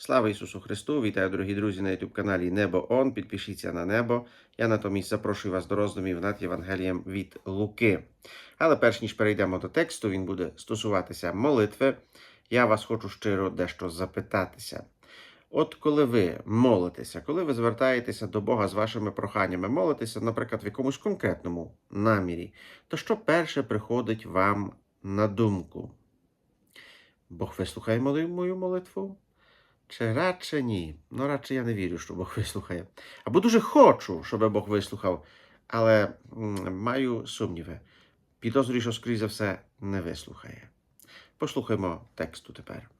Слава Ісусу Христу! Вітаю, дорогі друзі, на youtube каналі Небо Он. Підпишіться на небо. Я натомість запрошую вас до роздумів над Євангелієм від Луки. Але перш ніж перейдемо до тексту, він буде стосуватися молитви. Я вас хочу щиро дещо запитатися. От коли ви молитеся, коли ви звертаєтеся до Бога з вашими проханнями, молитеся, наприклад, в якомусь конкретному намірі, то що перше приходить вам на думку? Бог вислухає мою молитву? Чи радше ні? Ну, радше я не вірю, що Бог вислухає. Або дуже хочу, щоб Бог вислухав, але маю сумніви. Підозрюю, що, скоріш за все, не вислухає. Послухаймо тексту тепер.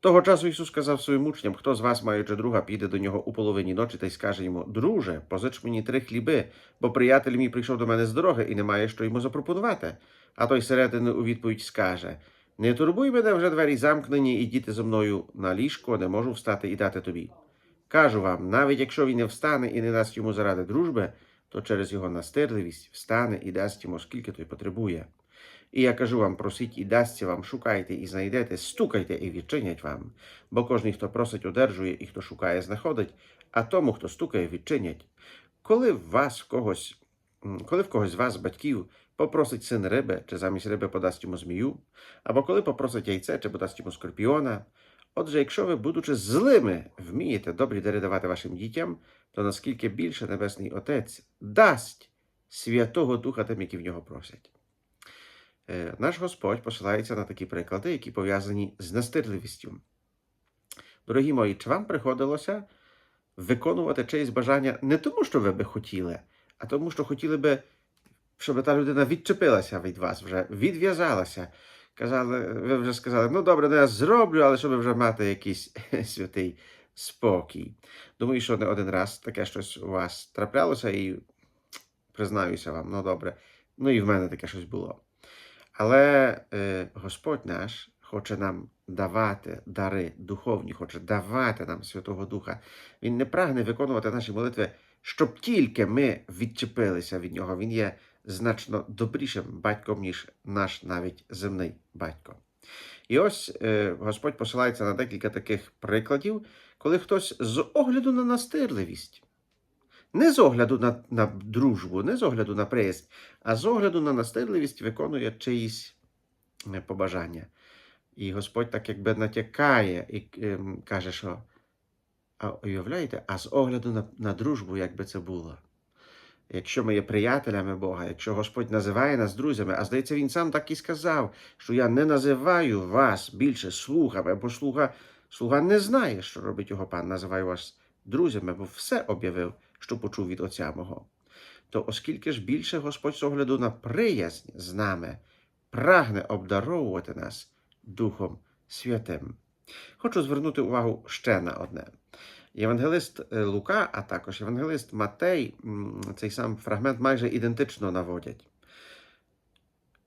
Того часу Ісус сказав своїм учням, хто з вас, маючи друга, піде до нього у половині ночі та й скаже йому: Друже, позич мені три хліби, бо приятель мій прийшов до мене з дороги і не має що йому запропонувати. А той середини у відповідь скаже: Не турбуй мене вже двері замкнені, і діти зо мною на ліжко, не можу встати і дати тобі. Кажу вам, навіть якщо він не встане і не дасть йому заради дружби, то через його настирливість встане і дасть йому, скільки той потребує. І я кажу вам, просіть і дасться вам, шукайте і знайдете, стукайте і відчинять вам. Бо кожний, хто просить, одержує, і хто шукає, знаходить, а тому, хто стукає, відчинять. Коли вас когось, коли в когось з вас, батьків, попросить син риби, чи замість риби подасть йому змію, або коли попросить яйце, чи подасть йому скорпіона. Отже, якщо ви, будучи злими, вмієте добрі дари давати вашим дітям, то наскільки більше Небесний Отець дасть Святого Духа тим, які в нього просять. Е, Наш Господь посилається на такі приклади, які пов'язані з настирливістю. Дорогі мої, чи вам приходилося виконувати чиїсь бажання не тому, що ви би хотіли, а тому, що хотіли би, щоб та людина відчепилася від вас, вже відв'язалася. Казали, ви вже сказали, ну добре, ну я зроблю, але щоб вже мати якийсь святий спокій. Думаю, що не один раз таке щось у вас траплялося, і признаюся вам, ну добре, ну і в мене таке щось було. Але е, Господь наш хоче нам давати дари духовні, хоче давати нам Святого Духа. Він не прагне виконувати наші молитви, щоб тільки ми відчепилися від нього. Він є значно добрішим батьком, ніж наш навіть земний батько. І ось е, Господь посилається на декілька таких прикладів, коли хтось з огляду на настирливість, не з огляду на, на дружбу, не з огляду на приязнь, а з огляду на настирливість виконує чиїсь е, побажання. І Господь так якби натякає і ем, каже, що а уявляєте, а з огляду на, на дружбу, як би це було. Якщо ми є приятелями Бога, якщо Господь називає нас друзями, а здається, Він сам так і сказав, що я не називаю вас більше слугами, бо слуга, слуга не знає, що робить його пан, називаю вас друзями, бо все об'явив, що почув від Отця мого. То оскільки ж більше Господь з огляду на приязнь з нами прагне обдаровувати нас Духом Святим. Хочу звернути увагу ще на одне. Євангелист е, Лука, а також євангелист Матей цей сам фрагмент майже ідентично наводять.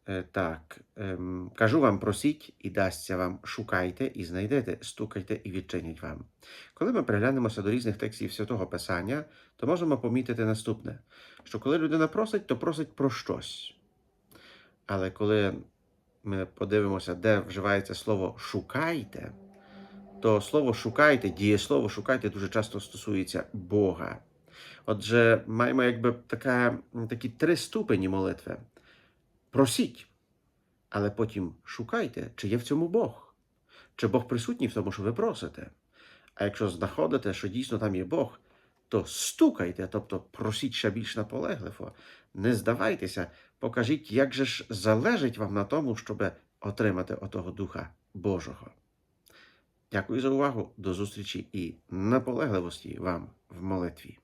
Е, Так, ем, кажу вам, просіть і дасться вам, шукайте і знайдете, стукайте і відчинять вам. Коли ми приглянемося до різних текстів Святого Писання, то можемо помітити наступне: що коли людина просить, то просить про щось. Але коли ми подивимося, де вживається слово шукайте, то слово шукайте, дієслово шукайте дуже часто стосується Бога. Отже, маємо якби така, такі три ступені молитви. Просіть, але потім шукайте, чи є в цьому Бог, чи Бог присутній в тому, що ви просите. А якщо знаходите, що дійсно там є Бог, то стукайте, тобто просіть ще більш наполегливо. Не здавайтеся, покажіть, як же ж залежить вам на тому, щоб отримати отого Духа Божого. Дякую за увагу. До зустрічі і наполегливості вам в молитві.